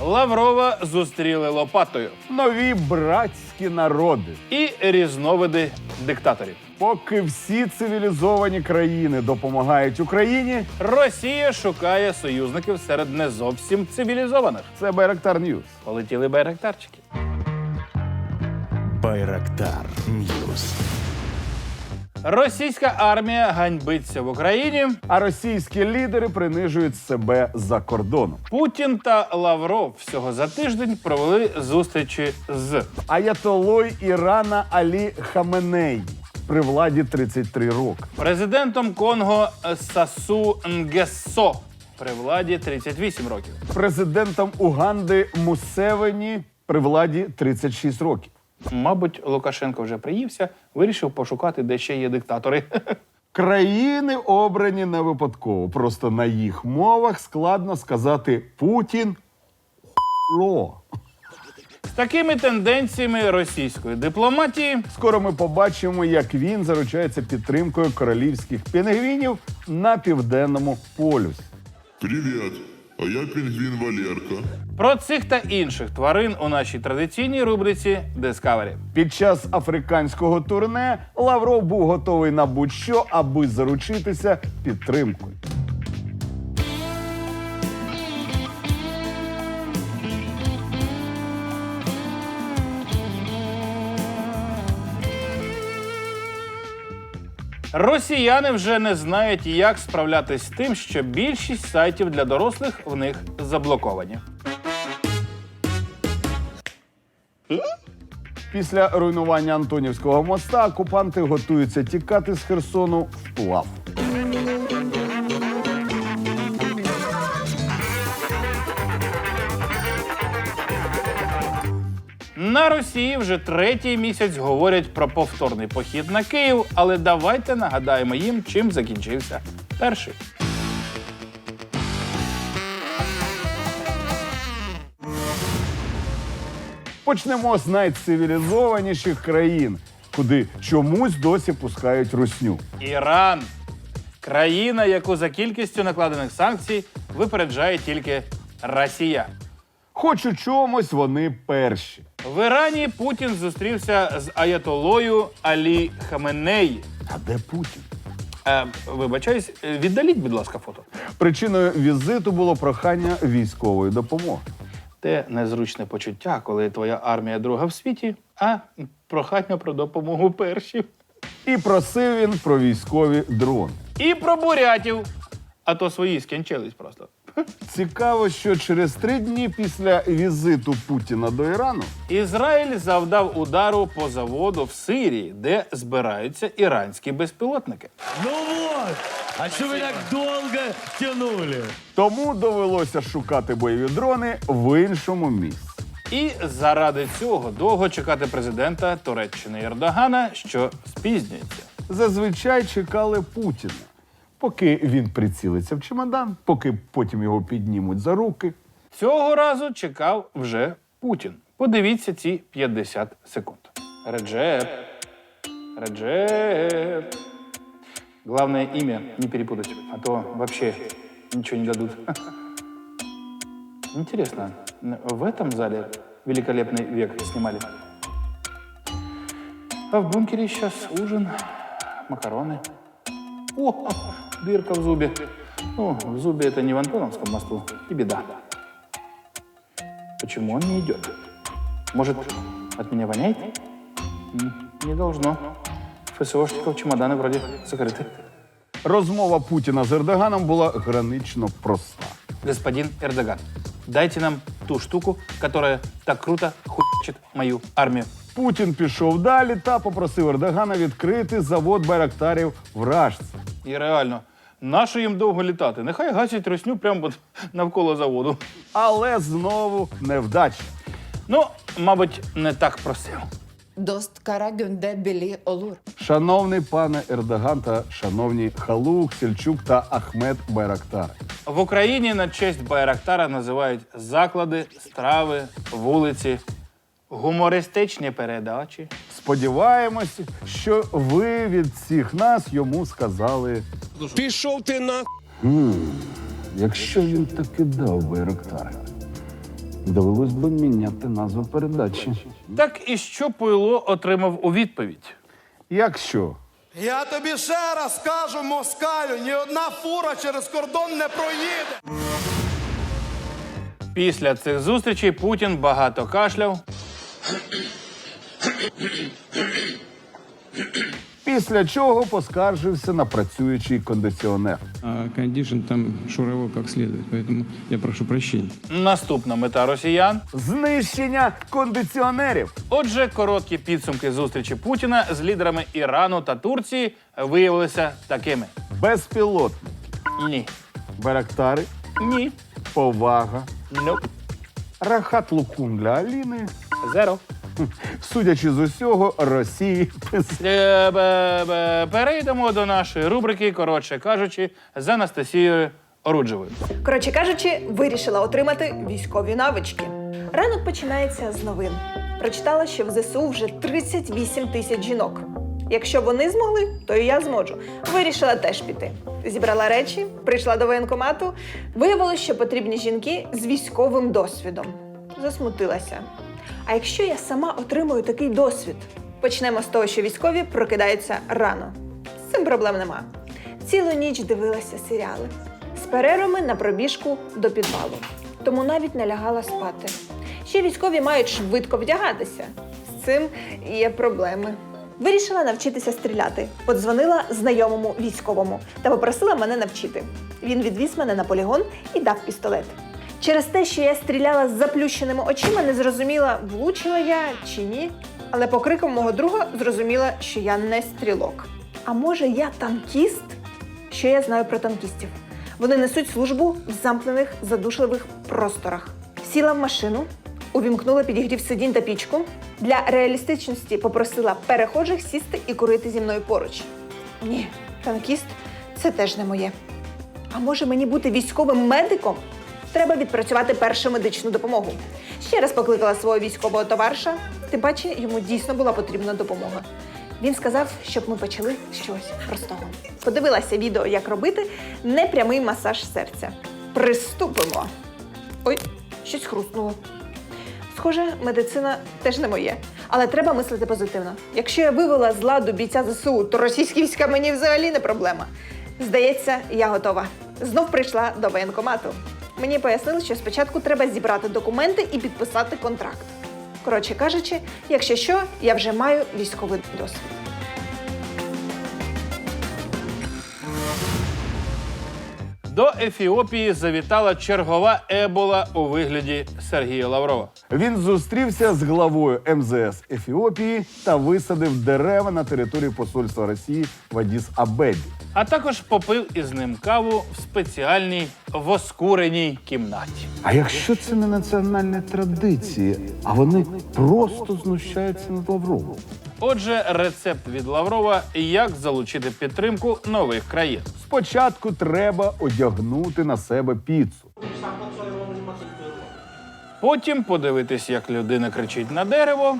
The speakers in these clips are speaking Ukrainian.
Лаврова зустріли лопатою Нові братські народи. і різновиди диктаторів. Поки всі цивілізовані країни допомагають Україні, Росія шукає союзників серед не зовсім цивілізованих. це Байрактар Ньюс. Полетіли байрактарчики. Байрактар Ньюс. Російська армія ганьбиться в Україні. А російські лідери принижують себе за кордоном. Путін та Лавров всього за тиждень провели зустрічі з Аятолой Ірана Алі Хаменей при владі 33 роки. президентом Конго Сасу Нгесо при владі 38 років. Президентом Уганди Мусевені при владі 36 років. Мабуть, Лукашенко вже приївся, вирішив пошукати, де ще є диктатори. Країни обрані не випадково. Просто на їх мовах складно сказати Путін ло. З такими тенденціями російської дипломатії Скоро ми побачимо, як він заручається підтримкою королівських пінгвінів на південному полюсі. Привет, а я пінгвін Валерка. про цих та інших тварин у нашій традиційній рубриці Discovery. Під час африканського турне Лавров був готовий на будь-що, аби заручитися підтримкою. Росіяни вже не знають, як справлятись з тим, що більшість сайтів для дорослих в них заблоковані. Після руйнування Антонівського моста окупанти готуються тікати з Херсону вплав. На Росії вже третій місяць говорять про повторний похід на Київ, але давайте нагадаємо їм, чим закінчився перший. Почнемо з найцивілізованіших країн, куди чомусь досі пускають русню. Іран країна, яку за кількістю накладених санкцій випереджає тільки Росія. Хоч у чомусь вони перші. В Ірані Путін зустрівся з аятолою Алі Хаменеї. А де Путін? Е, вибачаюсь, віддаліть, будь ласка, фото. Причиною візиту було прохання військової допомоги. Те незручне почуття, коли твоя армія друга в світі, а прохання про допомогу перші. І просив він про військові дрони. І про бурятів. А то свої скінчились просто. Цікаво, що через три дні після візиту Путіна до Ірану Ізраїль завдав удару по заводу в Сирії, де збираються іранські безпілотники. Ну вот! А что вы так долго тянули? тому довелося шукати бойові дрони в іншому місці. І заради цього довго чекати президента Туреччини Ердогана, що спізнюється. Зазвичай чекали Путіна, поки він прицілиться в чемодан, поки потім його піднімуть за руки. Цього разу чекав вже Путін. Подивіться ці 50 секунд. Реджеп. Реджеп. Главное имя не перепутать, а то вообще ничего не дадут. Интересно, в этом зале великолепный век снимали? А в бункере сейчас ужин, макароны. О, дырка в зубе. Ну, в зубе это не в Антоновском мосту, и беда. Почему он не идет? Может, от меня воняет? М, Не должно. ФСОшников чемоданы вроде закрыты. Розмова Путіна з Ердоганом була гранично проста. Господин Эрдоган, дайте нам ту штуку, которая так круто хуячит мою армию. Путін пішов далі та попросив Ердогана відкрити завод байрактарів в Рашці. І реально, нащо їм довго літати? Нехай гасять росню прямо от навколо заводу. Але знову невдача. Ну, мабуть, не так просив. Дост кара гюнде білі олур. Шановний пане Ердоган та шановні Халук, Сельчук та Ахмед Байрактар. В Україні на честь Байрактара називають заклади, страви, вулиці, гумористичні передачі. Сподіваємось, що ви від всіх нас йому сказали. Пішов ти на Якщо він таки дав Байрактар, довелось би міняти назву передачі. Так і що Пойло отримав у відповідь? Якщо Я тобі ще раз кажу, москалю, ні одна фура через кордон не проїде. Після цих зустрічей Путін багато кашляв, після чого поскаржився на працюючий кондиціонер. А кондишн там шуровал как следует, поэтому я прошу прощения. наступна мета росіян. Знищення кондиціонерів. Отже, короткі підсумки зустрічі Путіна з лідерами Ірану та Турції виявилися такими: Безпілотник, ні, барактари, ні, повага, nope, рахат лукум для Аліни. зеро. Судячи з усього, Росії Е, бе- бе- Перейдемо до нашої рубрики, коротше кажучи, з Анастасією Оруджевою. Коротше кажучи, вирішила отримати військові навички. Ранок починається з новин. Прочитала, що в ЗСУ вже 38 тисяч жінок. Якщо вони змогли, то і я зможу. Вирішила теж піти. Зібрала речі, прийшла до воєнкомату. Виявилось, що потрібні жінки з військовим досвідом. Засмутилася. А якщо я сама отримую такий досвід? Почнемо з того, що військові прокидаються рано. З цим проблем нема. Цілу ніч дивилася серіали з перервами на пробіжку до підвалу. Тому навіть не лягала спати. Ще військові мають швидко вдягатися. З цим є проблеми. Вирішила навчитися стріляти. Подзвонила знайомому військовому та попросила мене навчити. Він відвіз мене на полігон і дав пістолет. Через те, що я стріляла з заплющеними очима, не зрозуміла, влучила я чи ні. Але по крикам мого друга зрозуміла, що я не стрілок. А може, я танкіст? Що я знаю про танкістів? Вони несуть службу в замкнених задушливих просторах. Сіла в машину, увімкнула підігрів сидінь та пічку. Для реалістичності попросила перехожих сісти і курити зі мною поруч. Ні, танкіст це теж не моє. А може мені бути військовим медиком? Треба відпрацювати першу медичну допомогу. Ще раз покликала свого військового товариша, тим паче йому дійсно була потрібна допомога. Він сказав, щоб ми почали чогось простого. Подивилася відео, як робити непрямий масаж серця. Приступимо. Ой, щось хрустнуло. Схоже, медицина теж не моє. Але треба мислити позитивно. Якщо я вивела з ладу бійця ЗСУ, то російські війська мені взагалі не проблема. Здається, я готова. Знов прийшла до воєнкомату. Мені пояснили, що спочатку треба зібрати документи і підписати контракт. Коротше кажучи, якщо що, я вже маю військовий досвід. До Ефіопії завітала чергова ебола у вигляді Сергія Лаврова. Він зустрівся з главою МЗС Ефіопії та висадив дерева на території посольства Росії в Адіс Абебі. А також попив із ним каву в спеціальній воскуреній кімнаті. А якщо це не національні традиції, а вони просто знущаються над Лавровом? Отже, рецепт від Лаврова, як залучити підтримку нових країн. Спочатку треба одягнути на себе піцу. Потім подивитись, як людина кричить на дерево,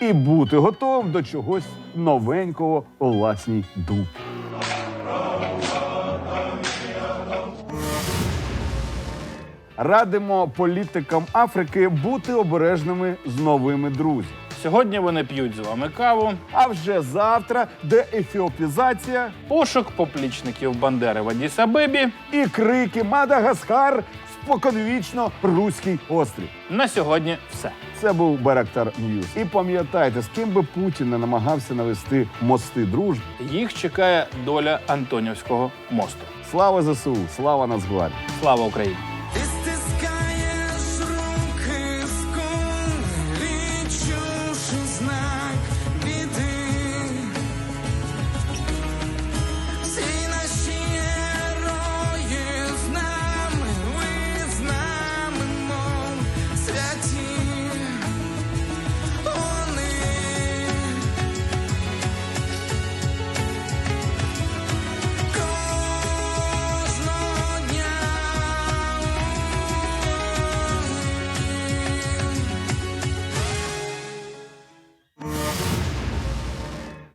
і бути готовим до чогось новенького у власній дупі. Радимо політикам Африки бути обережними з новими друзями. Сьогодні вони п'ють з вами каву, А вже завтра деефіопізація пошук поплічників Бандери в Адіс-Абебі. і крики Мадагаскар споконвічно руський острів. На сьогодні все. Це був Беректар Ньюс. І пам'ятайте, з ким би Путін не намагався навести мости дружби. Їх чекає доля Антонівського мосту. Слава ЗСУ, слава Нацгвардії! Слава Україні!